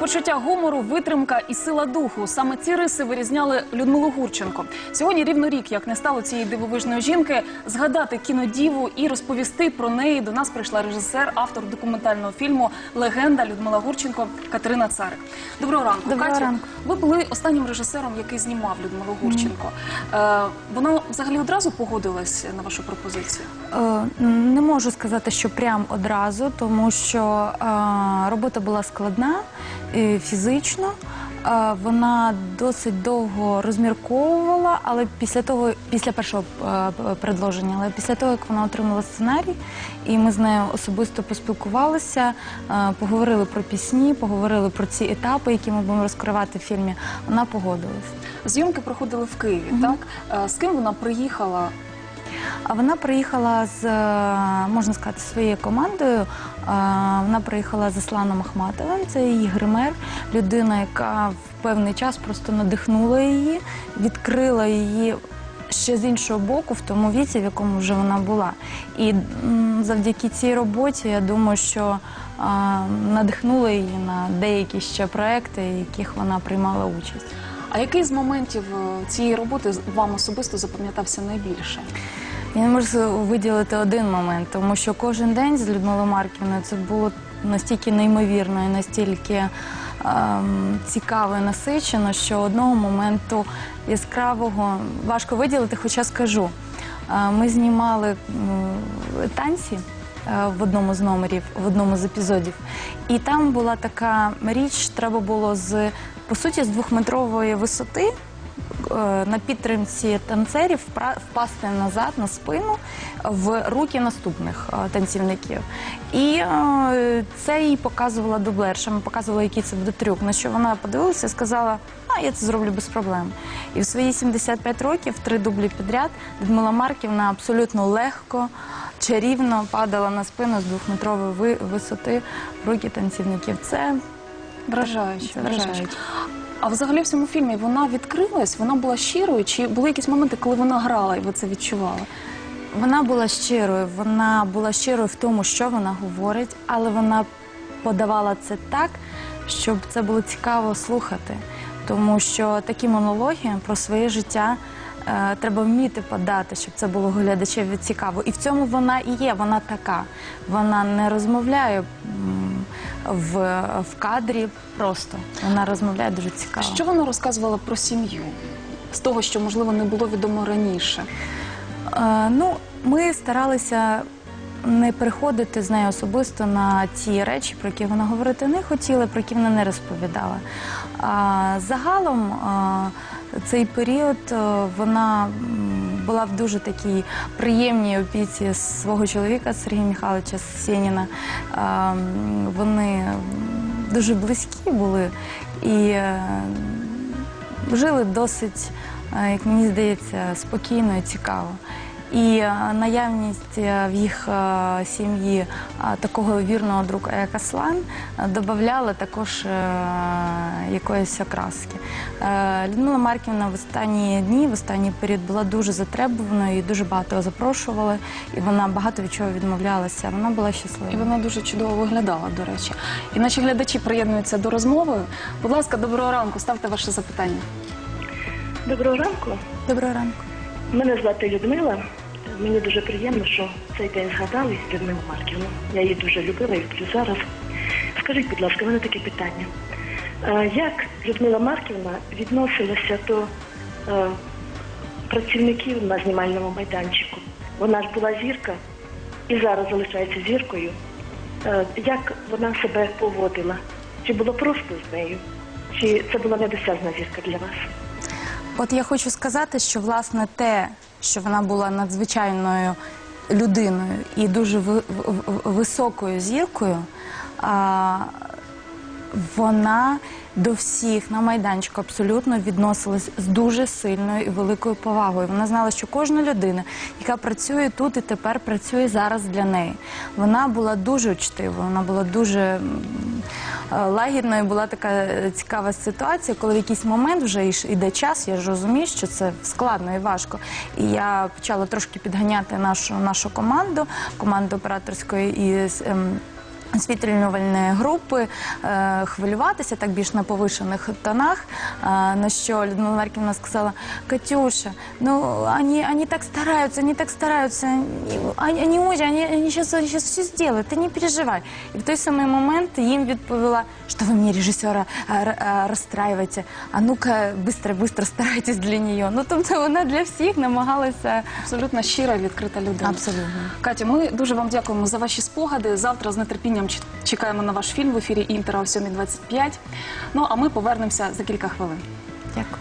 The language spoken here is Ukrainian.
Почуття гумору, витримка і сила духу. Саме ці риси вирізняли Людмилу Гурченко. Сьогодні рівно рік, як не стало цієї дивовижної жінки, згадати кінодіву і розповісти про неї. До нас прийшла режисер, автор документального фільму Легенда Людмила Гурченко Катерина Царик. Доброго ранку, Доброго Катю. ранку. Ви були останнім режисером, який знімав Людмилу Гурченко. Е, вона взагалі одразу погодилась на вашу пропозицію. Е, Не можу сказати, що прям одразу, тому що е, робота була складна фізично. Е, Вона досить довго розмірковувала, але після того, після першого е, предложення, але після того, як вона отримала сценарій, і ми з нею особисто поспілкувалися, е, поговорили про пісні, поговорили про ці етапи, які ми будемо розкривати в фільмі. Вона погодилась. Зйомки проходили в Києві, так? З ким вона приїхала? Вона приїхала з, е, можна сказати, своєю командою. Е, Вона приїхала з Асланом Ахматовим, це її гример, людина, яка в певний час просто надихнула її, відкрила її. Ще з іншого боку, в тому віці, в якому вже вона була. І завдяки цій роботі я думаю, що е, надихнула її на деякі ще проекти, в яких вона приймала участь. А який з моментів цієї роботи вам особисто запам'ятався найбільше? Я не можу виділити один момент, тому що кожен день з Людмилою Марківною це було настільки неймовірно і настільки ем, цікаво і насичено, що одного моменту яскравого важко виділити, хоча скажу. Е, Ми знімали танці е, в одному з номерів, в одному з епізодів. І там була така річ, треба було з по суті з двохметрової висоти на підтримці танцерів впасти назад на спину в руки наступних е, танцівників. І е, це їй показувала дублерша. Ми показували, який це буде трюк. На що вона подивилася і сказала: а я це зроблю без проблем. І в свої 75 років, три дублі підряд, Людмила Марківна абсолютно легко, чарівно падала на спину з двохметрової ви- висоти руки танцівників. Це Вражаюче, вражаюче. А взагалі в цьому фільмі вона відкрилась, вона була щирою, чи були якісь моменти, коли вона грала, і ви це відчували? Вона була щирою, вона була щирою в тому, що вона говорить, але вона подавала це так, щоб це було цікаво слухати. Тому що такі монологи про своє життя е, треба вміти подати, щоб це було глядачеві цікаво. І в цьому вона і є, вона така. Вона не розмовляє в, в кадрі просто. Вона розмовляє дуже цікаво. Що вона розказувала про сім'ю? З того, що можливо не було відомо раніше. Е, ну, ми старалися не приходити з нею особисто на ті речі, про які вона говорити не хотіла, про які вона не розповідала. А загалом е, цей період е, вона була в дуже такій приємній опіці свого чоловіка Сергія Михайловича Сєніна. Е, Вони дуже близькі були і е, жили досить, е, як мені здається, спокійно і цікаво. І е, наявність е, в їх е, сім'ї такого вірного друга, як Аслан, додавала також якоїсь окраски. Людмила Марківна в останні дні, в останній період була дуже затребуваною і дуже багато запрошували, і вона багато від чого відмовлялася. Вона була щаслива. І вона дуже чудово виглядала, до речі. І наші глядачі приєднуються до розмови. Будь ласка, доброго ранку, ставте ваше запитання. Доброго ранку. Доброго ранку. Мене звати Людмила. Мені дуже приємно, що цей день згадали Людмилу Марківну. Я її дуже любила і люблю зараз. Скажіть, будь ласка, в мене таке питання. Е, Як Людмила Марківна відносилася до е, працівників на знімальному майданчику? Вона ж була зірка і зараз залишається зіркою. Е, Як вона себе поводила? Чи було просто з нею? Чи це була недосяжна зірка для вас? От я хочу сказати, що власне те, що вона була надзвичайною людиною і дуже ви- високою зіркою, вона до всіх на майданчику абсолютно відносилась з дуже сильною і великою повагою. Вона знала, що кожна людина, яка працює тут і тепер працює зараз для неї. Вона була дуже учтивою, вона була дуже лагідною. Була така е, цікава ситуація, коли в якийсь момент вже йде час, я ж розумію, що це складно і важко. І я почала трошки підганяти нашу нашу команду, команду операторської і ем, освітлювальної групи е, хвилюватися так більш на повишених тонах. е, на що Людмила Марківна сказала: Катюша, ну они, они так стараются, они так стараются, они, они очень, они, они сейчас, они все сделают, ти не переживай. І в той самий момент їм відповіла, що ви мені режисера а, розстраюєте, а ну-ка, быстро старайтесь для нее. Ну, тобто вона для всіх намагалася Абсолютно щира, відкрита людина. абсолютно. Катя, ми дуже вам дякуємо за ваші спогади. Завтра з нетерпінням ч- чекаємо на ваш фільм в ефірі Інтера о 7.25. Ну а ми повернемося за кілька хвилин. Дякую.